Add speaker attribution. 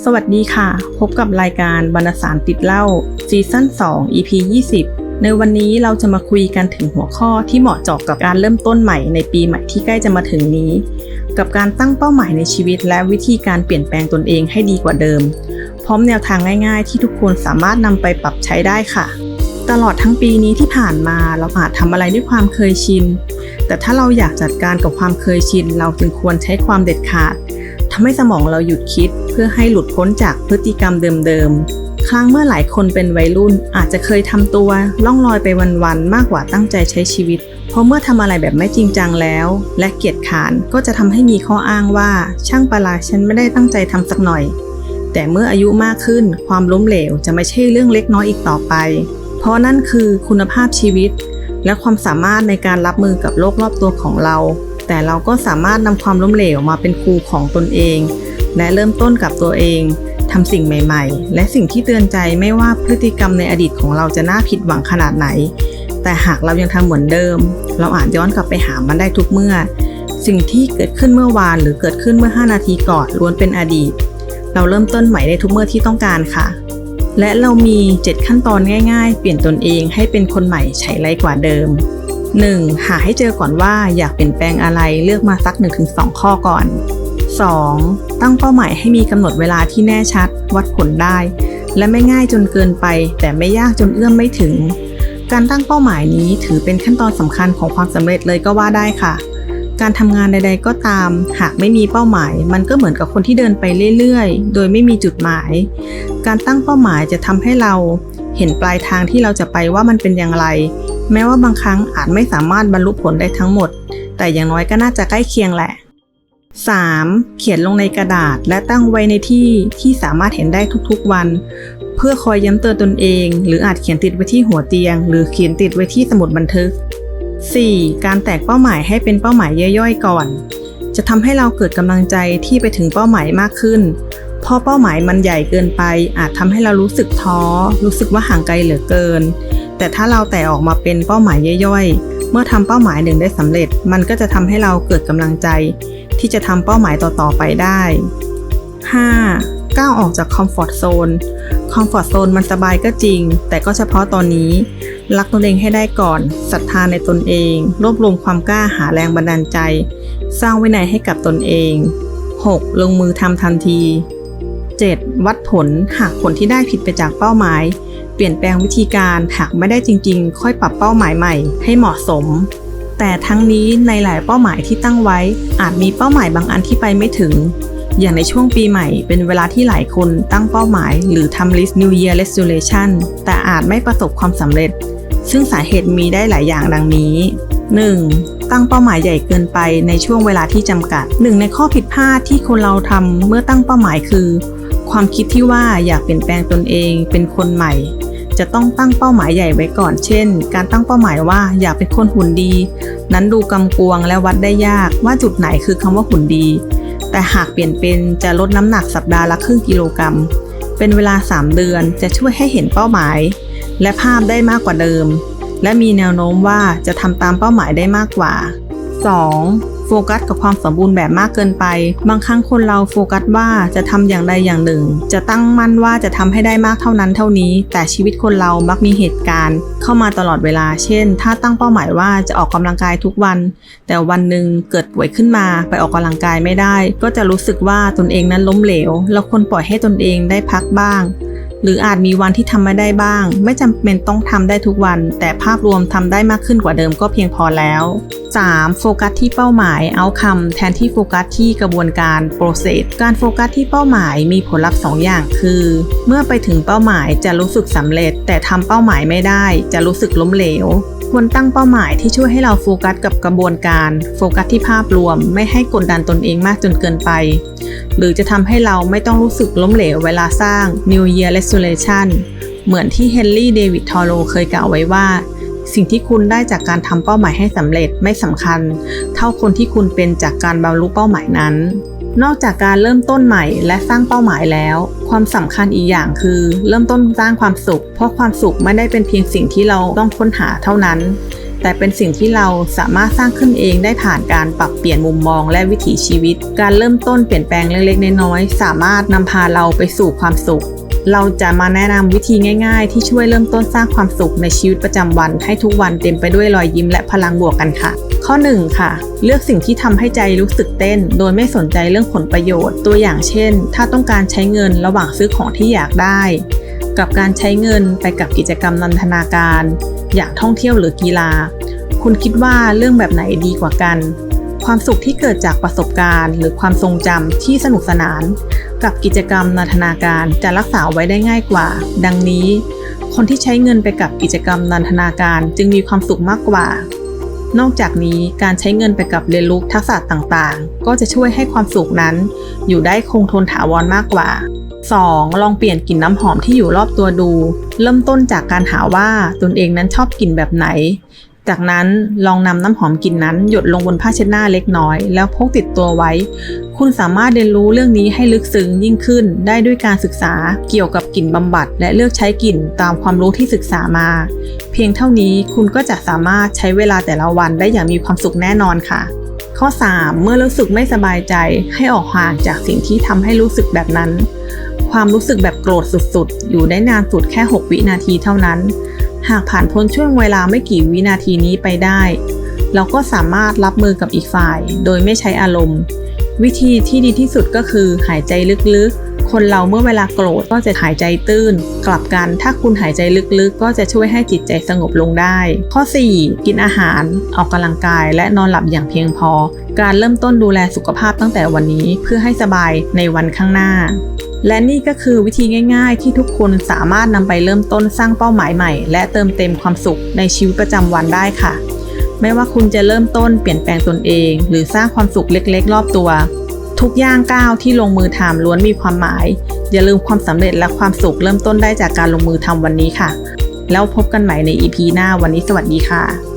Speaker 1: สวัสดีค่ะ พบกับรายการบรรณสารติดเล่าซีซั่น2 EP 20 ในวันนี้เราจะมาคุยกันถึงหัวข้อที่เหมาะเจาะกับการเริ่มต้นใหม่ในปีใหม่ที่ใกล้จะมาถึงนี้ กับการตั้งเป้าหมายในชีวิตและวิธีการเปลี่ยนแปลงตนเองให้ดีกว่าเดิม พร้อมแนวทางง่าย ๆ ที่ทุกคนสามารถนำไปปรับใช้ได้ค่ะ ตลอดทั้งปีนี้ที่ผ่านมาเราอาจทำอะไรด้วยความเคยชิน แต่ถ้าเราอยากจัดการกับความเคยชิน เราจึงควรใช้ความเด็ดขาด ทำให้สมองเราหยุดคิดเพื่อให้หลุดพ้นจากพฤติกรรมเดิมๆ ครั้งเมื่อหลายคนเป็นวัยรุ่นอาจจะเคยทำตัวล่องลอยไปวันๆ มากกว่าตั้งใจใช้ชีวิต เพราะเมื่อทำอะไรแบบไม่จริงจังแล้ว และเกียจขานก็จะทำให้มีข้ออ้างว่า ช่างปลาลาฉันไม่ได้ตั้งใจทำสักหน่อย แต่เมื่ออายุมากขึ้นความล้มเหลวจะไม่ใช่เรื่องเล็กน้อยอีกต่อไป เพราะนั่นคือคุณภาพชีวิต และความสามารถในการรับมือกับโลกรอบตัวของเรา แต่เราก็สามารถนำความล้มเหลวมาเป็นครูของตนเอง และเริ่มต้นกับตัวเองทำสิ่งใหม่ๆ และสิ่งที่เตือนใจไม่ว่าพฤติกรรมในอดีตของเราจะน่าผิดหวังขนาดไหน แต่หากเรายังทำเหมือนเดิม เราอาจย้อนกลับไปหามันได้ทุกเมื่อ สิ่งที่เกิดขึ้นเมื่อวานหรือเกิดขึ้นเมื่อ 5 นาทีก่อนล้วนเป็นอดีต เราเริ่มต้นใหม่ได้ทุกเมื่อที่ต้องการค่ะ และเรามี 7 ขั้นตอนง่าย ๆ เปลี่ยนตนเองให้เป็นคนใหม่ใช้ไรกว่าเดิม 1. หาให้เจอก่อนว่าอยากเปลี่ยนแปลงอะไรเลือกมาสัก 1-2 ข้อก่อน 2. ตั้งเป้าหมายให้มีกำหนดเวลาที่แน่ชัด วัดผลได้ และไม่ง่ายจนเกินไป แต่ไม่ยากจนเอื้อมไม่ถึง การตั้งเป้าหมายนี้ถือเป็นขั้นตอนสำคัญของความสำเร็จเลยก็ว่าได้ค่ะ การทำงานใด ๆ ก็ตาม หากไม่มีเป้าหมาย มันก็เหมือนกับคนที่เดินไปเรื่อยๆ โดยไม่มีจุดหมาย การตั้งเป้าหมายจะทำให้เราเห็นปลายทางที่เราจะไปว่ามันเป็นอย่างไร แม้ว่าบางครั้งอาจไม่สามารถบรรลุผลได้ทั้งหมด แต่อย่างน้อยก็น่าจะใกล้เคียงแหละ 3. เขียนลงในกระดาษและตั้งไว้ในที่ที่สามารถเห็นได้ทุกๆวัน เพื่อคอยย้ำเตือนตนเอง หรืออาจเขียนติดไว้ที่หัวเตียง หรือเขียนติดไว้ที่สมุดบันทึก 4. การแตกเป้าหมายให้เป็นเป้าหมายย่อยๆ ก่อน จะทำให้เราเกิดกำลังใจที่ไปถึงเป้าหมายมากขึ้น เพราะเป้าหมายมันใหญ่เกินไป อาจทำให้เรารู้สึกท้อ รู้สึกว่าห่างไกลเหลือเกิน แต่ถ้าเราแตกออกมาเป็นเป้าหมายย่อยๆ เมื่อทำเป้าหมายหนึ่งได้สำเร็จ มันก็จะทำให้เราเกิดกำลังใจ ที่จะทำเป้าหมายต่อๆไปได้ 5. ก้าวออกจากคอมฟอร์ทโซนคอมฟอร์ทโซนมันสบายก็จริง แต่ก็เฉพาะตอนนี้ รักตนเองให้ได้ก่อนศรัทธาในตนเอง รวบรวมความกล้าหาแรงบันดาลใจ สร้างวินัยให้กับตนเอง 6. ลงมือทำทันที 7. วัดผลหากผลที่ได้ผิดไปจากเป้าหมาย เปลี่ยนแปลงวิธีการหากไม่ได้จริง ๆ ค่อยปรับเป้าหมายใหม่ให้เหมาะสม แต่ทั้งนี้ในหลายเป้าหมายที่ตั้งไว้ อาจมีเป้าหมายบางอันที่ไปไม่ถึง อย่างในช่วงปีใหม่ เป็นเวลาที่หลายคนตั้งเป้าหมาย หรือทำ list New Year Resolution แต่อาจไม่ประสบความสำเร็จ ซึ่งสาเหตุมีได้หลายอย่างดังนี้ 1. ตั้งเป้าหมายใหญ่เกินไปในช่วงเวลาที่จำกัด หนึ่งในข้อผิดพลาดที่คนเราทำเมื่อตั้งเป้าหมายคือ ความคิดที่ว่าอยากเปลี่ยนแปลงตนเองเป็นคนใหม่ จะต้องตั้งเป้าหมายใหญ่ไว้ก่อน เช่น การตั้งเป้าหมายว่าอยากเป็นคนหุ่นดี นั้นดูกำกวงและวัดได้ยากว่าจุดไหนคือคำว่าหุ่นดี แต่หากเปลี่ยนเป็นจะลดน้ำหนักสัปดาห์ละครึ่งกิโลกรัม เป็นเวลา 3 เดือนจะช่วยให้เห็นเป้าหมาย และภาพได้มากกว่าเดิม และมีแนวโน้มว่าจะทำตามเป้าหมายได้มากกว่า 2. โฟกัสกับความสมบูรณ์แบบมากเกินไป บางครั้งคนเราโฟกัสว่าจะทำอย่างใดอย่างหนึ่ง จะตั้งมั่นว่าจะทำให้ได้มากเท่านั้นเท่านี้ แต่ชีวิตคนเรามักมีเหตุการณ์ เข้ามาตลอดเวลา เช่น ถ้าตั้งเป้าหมายว่าจะออกกำลังกายทุกวัน แต่วันหนึ่งเกิดป่วยขึ้นมาไปออกกำลังกายไม่ได้ ก็จะรู้สึกว่าตนเองนั้นล้มเหลว แล้วควรปล่อยให้ตนเองได้พักบ้าง หรืออาจมีวันที่ทำไม่ได้บ้าง ไม่จำเป็นต้องทำได้ทุกวัน แต่ภาพรวมทำได้มากขึ้นกว่าเดิมก็เพียงพอแล้ว 3. โฟกัสที่เป้าหมายเอาคำแทนที่โฟกัสที่กระบวนการ process การโฟกัสที่เป้าหมายมีผลลัพธ์2อย่างคือ เมื่อไปถึงเป้าหมายจะรู้สึกสำเร็จ แต่ทำเป้าหมายไม่ได้ จะรู้สึกล้มเหลว ควรตั้งเป้าหมายที่ช่วยให้เราโฟกัสกับกระบวนการ โฟกัสที่ภาพรวม ไม่ให้กดดันตนเองมากจนเกินไป หรือจะทำให้เราไม่ต้องรู้สึกล้มเหลวเวลาสร้าง New Year Resolution เหมือนที่เฮนรี่เดวิดทอโรเคยกล่าวไว้ว่า สิ่งที่คุณได้จากการทำเป้าหมายให้สำเร็จไม่สำคัญ เท่าคนที่คุณเป็นจากการบรรลุเป้าหมายนั้น นอกจากการเริ่มต้นใหม่และสร้างเป้าหมายแล้ว ความสำคัญอีกอย่างคือ เริ่มต้นสร้างความสุข เพราะความสุขไม่ได้เป็นเพียงสิ่งที่เราต้องค้นหาเท่านั้น แต่เป็นสิ่งที่เราสามารถสร้างขึ้นเองได้ผ่านการปรับเปลี่ยนมุมมองและวิถีชีวิต การเริ่มต้นเปลี่ยนแปลงเล็กๆน้อยๆสามารถนำพาเราไปสู่ความสุข เราจะมาแนะนำวิธีง่ายๆ ที่ช่วยเริ่มต้นสร้างความสุขในชีวิตประจำวัน ให้ทุกวันเต็มไปด้วยรอยยิ้มและพลังบวกกันค่ะ ข้อ 1 ค่ะ เลือกสิ่งที่ทำให้ใจรู้สึกเต้น โดยไม่สนใจเรื่องผลประโยชน์ ตัวอย่างเช่น ถ้าต้องการใช้เงินระหว่างซื้อของที่อยากได้ กับการใช้เงินไปกับกิจกรรมนันทนาการ อย่างท่องเที่ยวหรือกีฬา คุณคิดว่าเรื่องแบบไหนดีกว่ากัน ความสุขที่เกิดจากประสบการณ์ หรือความทรงจำที่สนุกสนาน กับกิจกรรมนันทนาการจะรักษาไว้ได้ง่ายกว่า ดังนี้ คนที่ใช้เงินไปกับกิจกรรมนันทนาการจึงมีความสุขมากกว่า นอกจากนี้การใช้เงินไปกับเรียนรู้ทักษะต่างๆ ก็จะช่วยให้ความสุขนั้น อยู่ได้คงทนถาวรมากกว่า 2. ลองเปลี่ยนกลิ่นน้ำหอมที่อยู่รอบตัวดู เริ่มต้นจากการหาว่าตนเองนั้นชอบกลิ่นแบบไหน จากนั้นลองนำน้ำหอมกลิ่นนั้นหยดลงบนผ้าเช็ดหน้าเล็กน้อย แล้วพกติดตัวไว้ คุณสามารถเรียนรู้เรื่องนี้ให้ลึกซึ้งยิ่งขึ้น ได้ด้วยการศึกษาเกี่ยวกับกลิ่นบำบัด และเลือกใช้กลิ่นตามความรู้ที่ศึกษามา เพียงเท่านี้คุณก็จะสามารถใช้เวลาแต่ละวันได้อย่างมีความสุขแน่นอนค่ะ ข้อ 3 เมื่อรู้สึกไม่สบายใจให้ออกห่างจากสิ่งที่ทำให้รู้สึกแบบนั้น ความรู้สึกแบบโกรธสุดๆ อยู่ได้นานสุดแค่ 6 วินาทีเท่านั้น หากผ่านพ้นช่วงเวลาไม่กี่วินาทีนี้ไปได้ เราก็สามารถรับมือกับอีกฝ่าย โดยไม่ใช้อารมณ์ วิธีที่ดีที่สุดก็คือหายใจลึกๆ คนเราเมื่อเวลาโกรธก็จะหายใจตื้น กลับกันถ้าคุณหายใจลึกๆ ก็จะช่วยให้จิตใจสงบลงได้ ข้อ 4 กินอาหาร ออกกำลังกาย และนอนหลับอย่างเพียงพอ การเริ่มต้นดูแลสุขภาพตั้งแต่วันนี้เพื่อให้สบายในวันข้างหน้า และนี่ก็คือวิธีง่ายๆ ที่ทุกคนสามารถนำไปเริ่มต้นสร้างเป้าหมายใหม่ และเติมเต็มความสุขในชีวิตประจำวันได้ค่ะ ไม่ว่าคุณจะเริ่มต้นเปลี่ยนแปลงตนเอง หรือสร้างความสุขเล็กๆ รอบตัว ทุกย่างก้าวที่ลงมือทำล้วนมีความหมาย อย่าลืมความสำเร็จและความสุขเริ่มต้นได้จากการลงมือทำวันนี้ค่ะ แล้วพบกันใหม่ใน EP หน้าวันนี้สวัสดีค่ะ